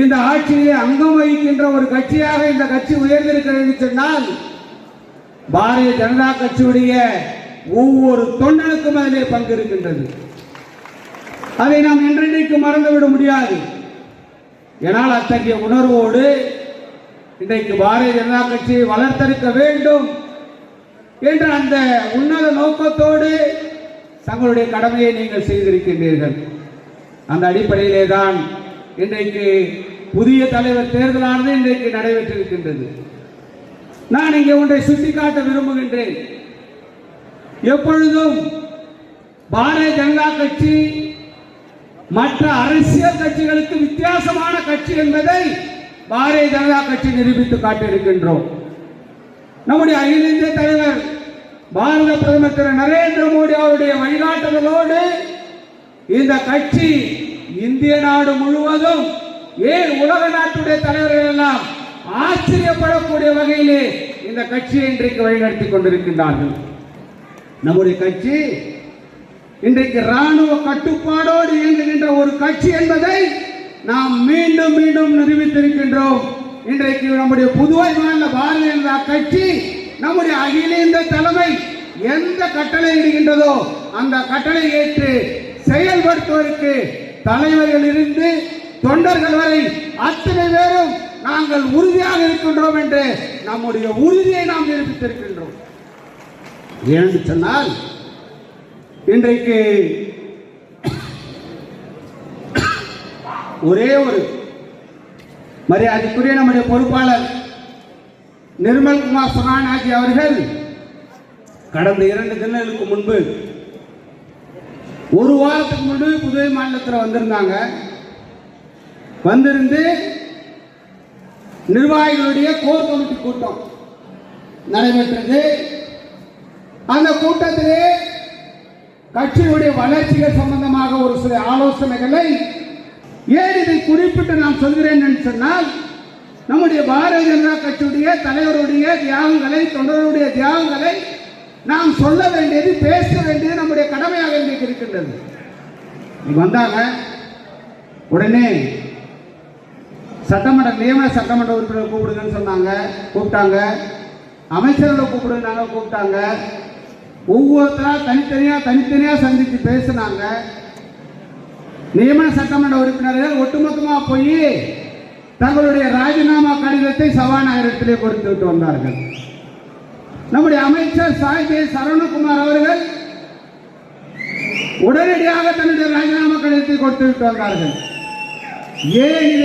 இந்த ஆட்சியிலே அங்கம் வகிக்கின்ற ஒரு கட்சியாக இந்த கட்சி உயர்ந்திருக்கிறது சொன்னால் பாரதிய ஜனதா கட்சியுடைய ஒவ்வொரு தொண்டனுக்கும் அதிலே பங்கு இருக்கின்றது. அதை நாம் என்றென்றைக்கு மறந்துவிட முடியாது. ஏனால் அத்தகைய உணர்வோடு இன்றைக்கு பாரதிய ஜனதா கட்சியை வளர்த்தெடுக்க வேண்டும் என்ற அந்த உன்னத நோக்கத்தோடு தங்களுடைய கடமையை நீங்கள் செய்திருக்கின்றீர்கள். அந்த அடிப்படையிலே தான் இன்றைக்கு புதிய தலைவர் தேர்தலானது இன்றைக்கு நடைபெற்றிருக்கின்றது. நான் இங்கே ஒன்றை சுட்டிக்காட்ட விரும்புகின்றேன். எப்பொழுதும் பாரதிய ஜனதா கட்சி மற்ற அரசியல் கட்சிகளுக்கு வித்தியாசமான கட்சி என்பதை பாரதிய ஜனதா கட்சி நிரூபித்து காட்டியிருக்கின்றோம். நம்முடைய அகில இந்திய தலைவர் பாரத பிரதமர் திரு நரேந்திர மோடி அவருடைய வழிகாட்டுதலோடு இந்த கட்சி இந்திய நாடு முழுவதும் ஏன் உலக நாட்டுடைய தலைவர்கள் எல்லாம் ஆச்சரியப்படக்கூடிய வகையிலே இந்த கட்சியை இன்றைக்கு வழிநடத்தி கொண்டிருக்கின்றார்கள். நம்முடைய கட்சி இன்றைக்கு ராணுவ கட்டுப்பாடோடு இயங்குகின்ற ஒரு கட்சி என்பதை நாம் மீண்டும் மீண்டும் நிரூபித்திருக்கின்றோம். இன்றைக்கு நம்முடைய புதுவை மாநில பாரதிய ஜனதா கட்சி நம்முடைய அகில இந்திய தலைமை எந்த கட்டளை இடுகின்றதோ அந்த கட்டளை ஏற்று செயல்படுத்துவதற்கு தலைவர்கள் இருந்து தொண்டர்கள் வரை அத்தனை பேரும் நாங்கள் உறுதியாக இருக்கின்றோம் என்று நம்முடைய உறுதியை நாம் நிரூபித்திருக்கின்றோம். ஏன்னு சொன்னால் இன்றைக்கு ஒரே ஒரு மரியாதைக்குரிய நம்முடைய பொறுப்பாளர் நிர்மல் குமார் சுகானாஜி அவர்கள் கடந்த இரண்டு தினங்களுக்கு முன்பு ஒரு வாரத்துக்கு முன்பு புதுவை மாநிலத்தில் வந்திருந்தாங்க. வந்திருந்து நிர்வாகிகளுடைய கோர் கமிட்டி கூட்டம் நடைபெற்றது. அந்த கூட்டத்திலே கட்சியுடைய வளர்ச்சிகள் சம்பந்தமாக ஒரு சில ஆலோசனைகளை ஏன் இதை குறிப்பிட்டு நான் சொல்கிறேன் என்று சொன்னால் நம்முடைய பாரதிய ஜனதா கட்சியுடைய தலைவருடைய தியாகங்களை தொண்டருடைய தியாகங்களை நாம் சொல்ல வேண்டியது பேச வேண்டியது நம்முடைய கடமையாக எங்களுக்கு இருக்கின்றது. இங்க வந்தாங்க உடனே சட்டமன்ற நியமன சட்டமன்ற உறுப்பினர் கூப்பிடுங்கன்னு சொன்னாங்க கூப்பிட்டாங்க. அமைச்சர்களை கூப்பிடுனாங்க கூப்பிட்டாங்க. ஒவ்வொருத்தரா தனித்தனியா தனித்தனியா சந்தித்து பேசினாங்க. நியமன சட்டமன்ற உறுப்பினர்கள் ஒட்டுமொத்தமா போய் தங்களுடைய ராஜினாமா கடிதத்தை சபாநாயகத்திலே கொடுத்து விட்டு வந்தார்கள். நம்முடைய அமைச்சர் சாய்ஜே சரவணகுமார் அவர்கள் உடனடியாக தன்னுடைய ராஜினாமா கடிதத்தை கொடுத்து விட்டு வந்தார்கள். ஏன் இதை